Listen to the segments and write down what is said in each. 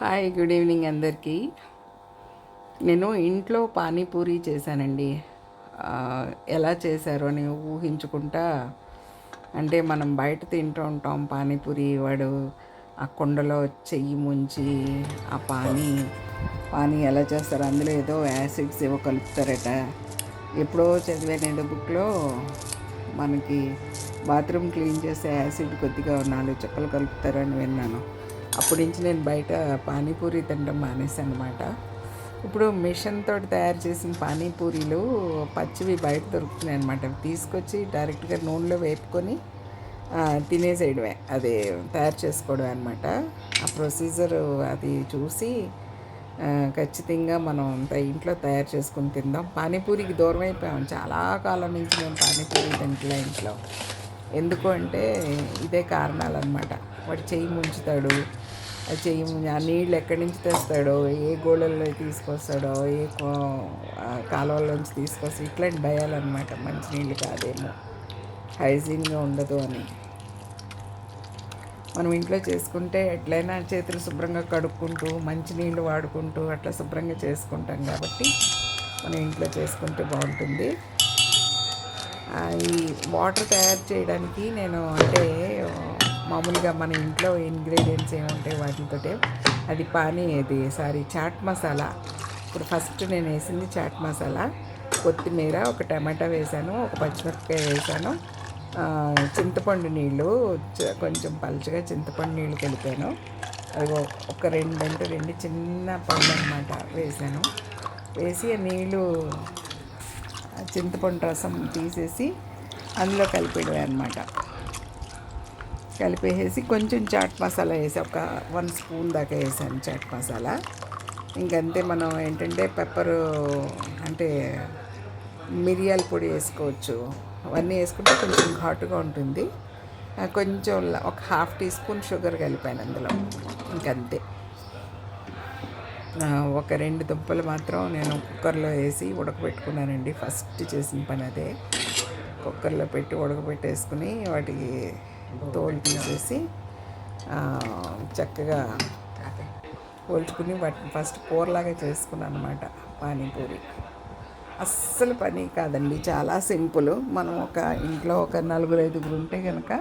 Hi good evening అందరికీ. నేను ఇంట్లో పానీపూరి చేశానండి. ఎలా చేశారు అని ఊహించుకుంటా. అంటే మనం బయట తింటూ ఉంటాం పానీపూరి వాడు ఆ కుండలో చెయ్యి ముంచి ఆ పానీ పానీ ఎలా చేస్తారు అందులో ఏదో యాసిడ్స్ ఏవో కలుపుతారట. ఎప్పుడో చదివాను ఏదో బుక్లో మనకి బాత్రూమ్ క్లీన్ చేసే యాసిడ్ కొద్దిగా నాలుగు చుక్కలు కలుపుతారని విన్నాను. అప్పటి నుంచి నేను బయట పానీపూరి తినడం మానేసాను అనమాట ఇప్పుడు మిషన్ తోటి తయారు చేసిన పానీపూరీలు పచ్చివి బయట దొరుకుతున్నాయి అనమాట తీసుకొచ్చి డైరెక్ట్గా నూనెలో వేపుకొని తినేసేయడమే. అది తయారు చేసుకోవడం అనమాట ఆ ప్రొసీజర్ అది చూసి ఖచ్చితంగా మనం త- ఇంట్లో తయారు చేసుకుని తిందాం. పానీపూరికి దూరం అయిపోయాం. చాలా కాలం నుంచి మేము పానీపూరి తింటలే ఇంట్లో. ఎందుకు అంటే ఇదే కారణాలు అనమాట వాడు చెయ్యి ముంచుతాడు ఆ ఆ నీళ్ళు ఎక్కడి నుంచి తెస్తాడో ఏ గోళల్లో తీసుకొస్తాడో ఏ కో- ఆ కాలువల్లోంచి తీసుకొస్తాడో ఇట్లాంటి భయాలన్నమాట. మంచి నీళ్ళు కాదేమో. హైజీన్గా ఉండదు అని. మనం ఇంట్లో చేసుకుంటే ఎట్లయినా చేతులు శుభ్రంగా కడుక్కుంటూ మంచినీళ్ళు వాడుకుంటూ అట్లా శుభ్రంగా చేసుకుంటాం కాబట్టి మనం ఇంట్లో చేసుకుంటే బాగుంటుంది. ఈ వాటర్ తయారు చేయడానికి నేను అంటే మామూలుగా మన ఇంట్లో ఇంగ్రీడియంట్స్ ఏముంటాయి వాటితోటే? అది పానీ ఇది సారీ చాట్ మసాలా. ఇప్పుడు ఫస్ట్ నేను వేసింది చాట్ మసాలా. కొత్తిమీర ఒక టమాటా వేసాను ఒక పచ్చిమిరపకాయ వేసాను. చింతపండు నీళ్ళు కొంచెం పలుచగా చింతపండు నీళ్ళు కలిపాను. అది ఒక- రెండు అంటే రెండు చిన్న పళ్ళు అనమాట వేసాను. వేసి నీళ్ళు చింతపండు రసం తీసేసి అందులో కలిపేయడమే అనమాట కలిపేసేసి కొంచెం చాట్ మసాలా వేసి ఒక వన్ స్పూన్ దాకా వేసాను చాట్ మసాలా. ఇంకంతే మనం ఏంటంటే పెప్పరు అంటే మిరియాల పొడి వేసుకోవచ్చు. అవన్నీ వేసుకుంటే కొంచెం ఘాటుగా ఉంటుంది. కొంచెం ఒక హాఫ్ టీ స్పూన్ షుగర్ కలిపాను అందులో. ఇంకంతే. ఒక రెండు దుంపలు మాత్రం నేను కుక్కర్లో వేసి ఉడకబెట్టుకున్నానండి. ఫస్ట్ చేసిన పని అదే. కుక్కర్లో పెట్టి ఉడకబెట్టేసుకుని వాటికి తోలు తీసేసి చక్కగా పోల్చుకుని వాటిని ఫస్ట్ కూరలాగా చేసుకున్నాను అనమాట పానీపూరి. అస్సలు పని కాదండి చాలా సింపుల్. మనం ఒక ఇంట్లో ఒక నలుగురు ఐదుగురు ఉంటే కనుక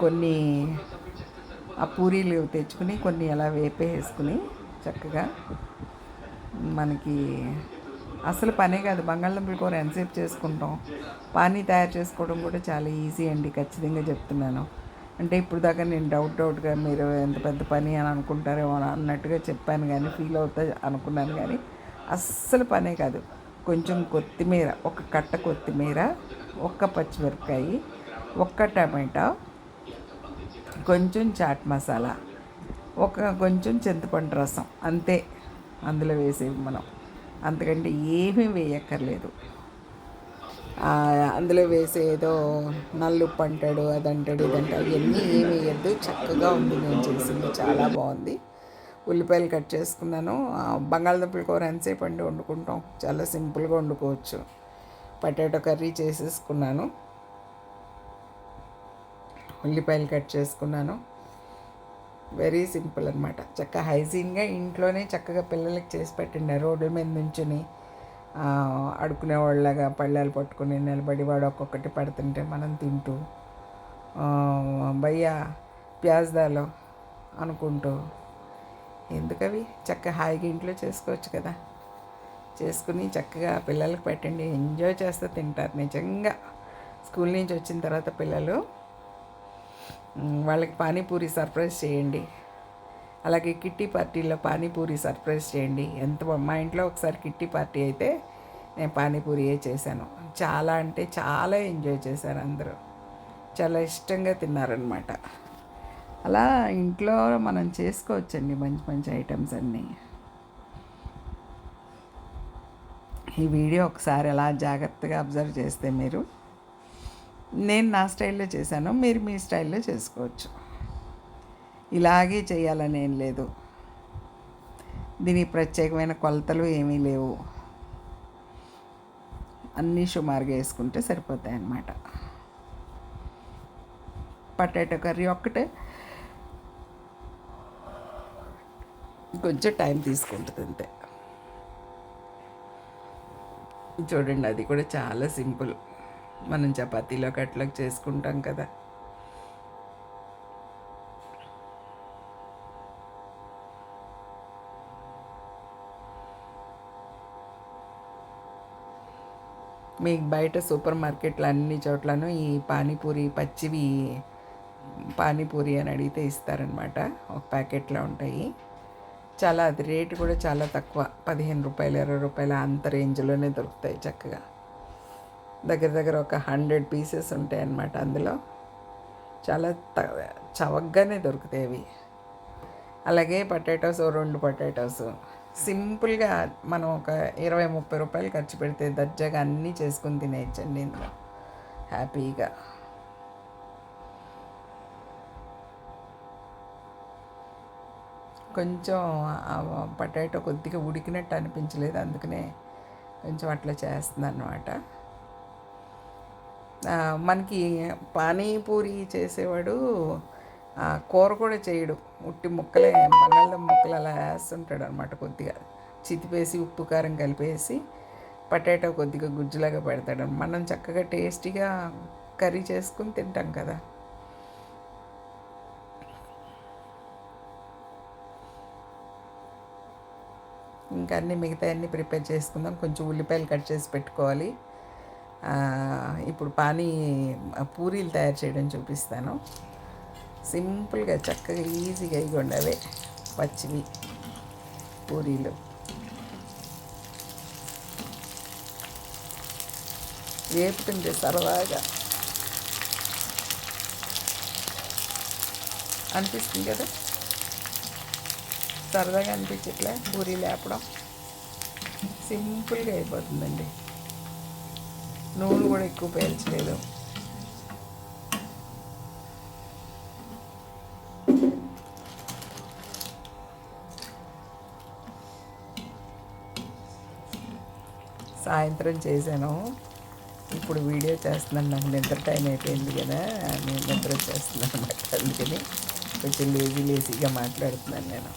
కొన్ని ఆ పూరీలు తెచ్చుకుని కొన్ని అలా వేపేసుకుని చక్కగా మనకి అసలు పనే కాదు. బంగాళదుంపల కూర ఎంతసేపు చేసుకుంటాం? పానీ తయారు చేసుకోవడం కూడా చాలా ఈజీ అండి ఖచ్చితంగా చెప్తున్నాను. అంటే ఇప్పుడు దాకా నేను డౌట్ డౌట్గా మీరు ఎంత పెద్ద పని అని అనుకుంటారేమో అని అన్నట్టుగా చెప్పాను కానీ ఫీల్ అవుతా అనుకున్నాను కానీ అస్సలు పనే కాదు. కొంచెం కొత్తిమీర ఒక కట్ట కొత్తిమీర ఒక్క పచ్చిమిరపకాయ ఒక్క టమాటా కొంచెం చాట్ మసాలా ఒక కొంచెం చింతపండు రసం అంతే అందులో వేసేవి మనం. అంతకంటే ఏమీ వేయక్కర్లేదు. అందులో వేసే ఏదో నల్లుప్పు అంటాడు అది అంటాడు ఇది అంటాడు ఏమి వేయద్దు. చక్కగా ఉంది నేను చేసింది చాలా బాగుంది. ఉల్లిపాయలు కట్ చేసుకున్నాను. బంగాళదుంపల కూర ఎంతసేపు అండి వండుకుంటాం? చాలా సింపుల్గా వండుకోవచ్చు. పొటాటో కర్రీ చేసేసుకున్నాను. ఉల్లిపాయలు కట్ చేసుకున్నాను. వెరీ సింపుల్ అనమాట చక్కగా హైజీన్గా ఇంట్లోనే చక్కగా పిల్లలకి చేసి పెట్టండి రోడ్ల మీద నుంచుని అడుకునే వాళ్ళగా పళ్ళాలు పట్టుకుని నిలబడి వాడు ఒక్కొక్కటి పడుతుంటే మనం తింటూ భయ్యా ప్యాజ్దాలో అనుకుంటూ. ఎందుకవి? చక్కగా హాయిగా ఇంట్లో చేసుకోవచ్చు కదా. చేసుకుని చక్కగా పిల్లలకి పెట్టండి. ఎంజాయ్ చేస్తూ తింటారు. నిజంగా స్కూల్ నుంచి వచ్చిన తర్వాత పిల్లలు వాళ్ళకి పానీపూరి సర్ప్రైజ్ చేయండి. అలాగే కిట్టి పార్టీలో పానీపూరి సర్ప్రైజ్ చేయండి. ఎంత మా ఇంట్లో ఒకసారి కిట్టి పార్టీ అయితే నేను పానీపూరియే చేశాను. చాలా అంటే చాలా ఎంజాయ్ చేశారు అందరూ. చాలా ఇష్టంగా తిన్నారనమాట అలా ఇంట్లో మనం చేసుకోవచ్చండి మంచి మంచి ఐటమ్స్ అన్నీ. ఈ వీడియో ఒకసారి అలా జాగ్రత్తగా అబ్జర్వ్ చేస్తే మీరు నేను నా స్టైల్లో చేశాను మీరు మీ స్టైల్లో చేసుకోవచ్చు. ఇలాగే చేయాలని ఏం లేదు. దీనికి ప్రత్యేకమైన కొలతలు ఏమీ లేవు. అన్నీ సుమారుగా వేసుకుంటే సరిపోతాయి అన్నమాట. పొటాటో కర్రీ ఒక్కటే. కొంచెం టైం తీసుకుంటుంది అంతే. చూడండి అది కూడా చాలా సింపుల్. మనం చపాతీలో కట్లకు చేసుకుంటాం కదా. మీకు బయట సూపర్ మార్కెట్లు అన్ని చోట్లను ఈ పానీపూరి పచ్చివి పానీపూరి అని అడిగితే ఇస్తారనమాట ఒక ప్యాకెట్లో ఉంటాయి. చాలా అది రేటు కూడా చాలా తక్కువ. పదిహేను రూపాయలు ఇరవై రూపాయలు అంత రేంజ్లోనే దొరుకుతాయి చక్కగా. దగ్గర దగ్గర ఒక హండ్రెడ్ పీసెస్ ఉంటాయి అన్నమాట అందులో. చాలా త చవకగానే దొరుకుతాయి అవి. అలాగే పొటాటోస్ ఓ రెండు పొటాటోస్. సింపుల్గా మనం ఒక ఇరవై ముప్పై రూపాయలు ఖర్చు పెడితే దర్జాగా అన్నీ చేసుకుని తినేయచ్చండి ఇందులో. హ్యాపీగా. కొంచెం పొటాటో కొద్దిగా ఉడికినట్టు అనిపించలేదు అందుకనే కొంచెం అట్లా చేస్తుంది అనమాట మనకి పానీపూరి చేసేవాడు కూర కూడా చేయడు. ఉట్టి ముక్కలే బంగాళదుంప ముక్కలు అలా వేస్తుంటాడు అనమాట కొద్దిగా. చితిపేసి ఉప్పు కారం కలిపేసి పటాటో కొద్దిగా గుజ్జులాగా పెడతాడు. మనం చక్కగా టేస్టీగా కర్రీ చేసుకుని తింటాం కదా. ఇంకా అన్నీ మిగతా అన్నీ ప్రిపేర్ చేసుకుందాం. కొంచెం ఉల్లిపాయలు కట్ చేసి పెట్టుకోవాలి. ఇప్పుడు పానీ పూరీలు తయారు చేయడం చూపిస్తాను. సింపుల్గా చక్కగా ఈజీగా ఇవ్వండి అవే పచ్చివి పూరీలు. వేపుతుంటే సరదాగా అనిపిస్తుంది కదా? సరదాగా అనిపించట్లే పూరీలు లేపడం సింపుల్గా అయిపోతుందండి. నూనె కూడా ఎక్కువ పేల్చలేదు. సాయంత్రం చేశాను. ఇప్పుడు వీడియో చేస్తున్నాను. నాకు నిద్ర టైం అయిపోయింది కదా నేను నిద్ర చేస్తున్నాను అనమాట అందుకని కొంచెం లేజీ లేజీగా మాట్లాడుతున్నాను నేను.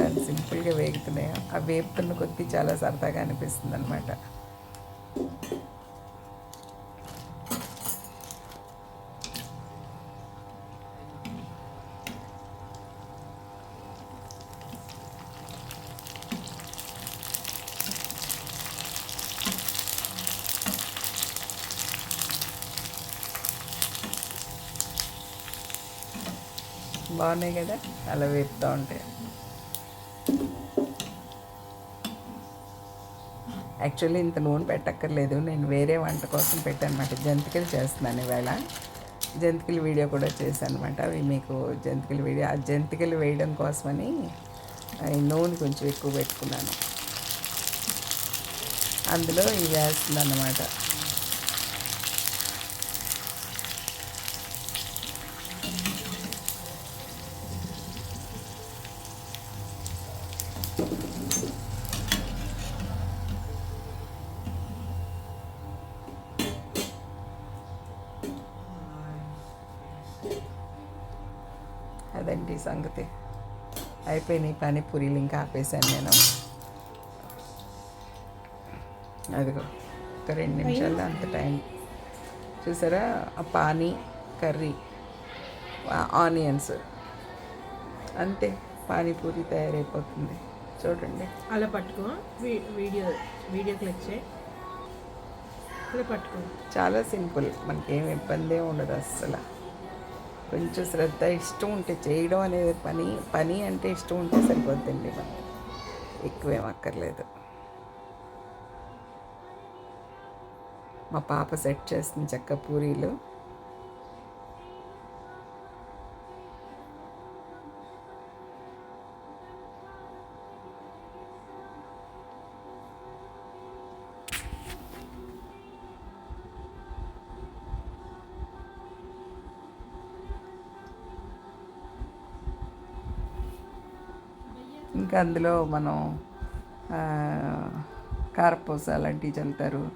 సరే సింపుల్గా వేగుతున్నాయి. ఆ వేపుతున్న కొద్దీ చాలా సరదాగా అనిపిస్తుంది అనమాట బాగున్నాయి కదా? అలా వేపుతూ ఉంటాయి యాక్చువల్లీ ఇంత నూనె పెట్టక్కర్లేదు. నేను వేరే వంట కోసం పెట్టాను అనమాట జంతికలు చేస్తున్నాను ఇవాళ. జంతికల వీడియో కూడా చేశాను అనమాట అవి మీకు జంతికల వీడియో ఆ జంతికలు వేయడం కోసమని నూనె కొంచెం ఎక్కువ పెట్టుకున్నాను. అందులో ఇవి వేస్తుంది అన్నమాట అదండి సంగతి. అయిపోయినాయి పానీపూరీలు ఇంకా ఆపేసాను నేను. అదిగో ఒక రెండు నిమిషాల్లో అంత టైం. చూసారా? ఆ పానీ కర్రీ ఆనియన్స్. అంతే పానీపూరి తయారైపోతుంది. చూడండి. అలా పట్టుకో. వీడియో వీడియో క్లిక్ చేయి. ఇలా పట్టుకో. చాలా సింపుల్. మనకేం ఇబ్బంది ఉండదు అస్సలు. కొంచెం శ్రద్ధ ఇష్టం ఉంటే చేయడం అనేది పని. పని అంటే ఇష్టం ఉంటే సరిపోద్దండి మనకి ఎక్కువేం అక్కర్లేదు. మా పాప సెట్ చేస్తుంది చెక్క పూరీలు. ఇంకా అందులో మనం కారపూస లాంటివి చల్లుతారు.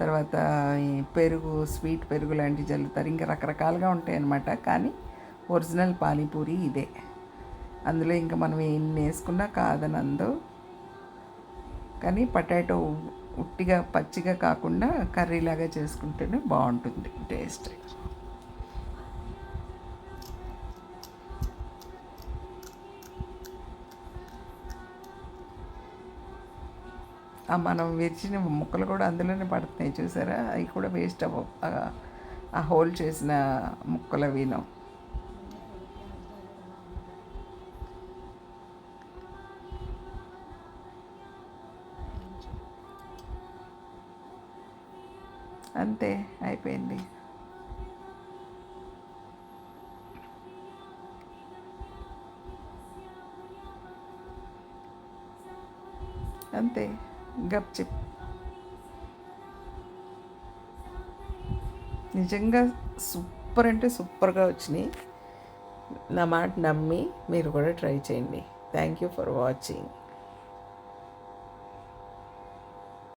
తర్వాత ఈ పెరుగు స్వీట్ పెరుగు లాంటివి చల్లుతారు. ఇంకా రకరకాలుగా ఉంటాయి అన్నమాట కానీ ఒరిజినల్ పానీపూరి ఇదే. అందులో ఇంకా మనం ఏం వేసుకున్నా కాదనందు. కానీ పొటాటో ఉట్టిగా పచ్చిగా కాకుండా కర్రీలాగా చేసుకుంటేనే బాగుంటుంది టేస్ట్. మనం విరిచిన ముక్కలు కూడా అందులోనే పడుతున్నాయి చూసారా? అవి కూడా వేస్ట్ అవ్వవు. ఆ- హోల్ చేసిన ముక్కలు అవిను. అంతే అయిపోయింది. అంతే. గప్చిప్ నిజంగా సూపర్ అంటే సూపర్గా వచ్చినాయి. నా మాట నమ్మి మీరు కూడా ట్రై చేయండి. Thank you for watching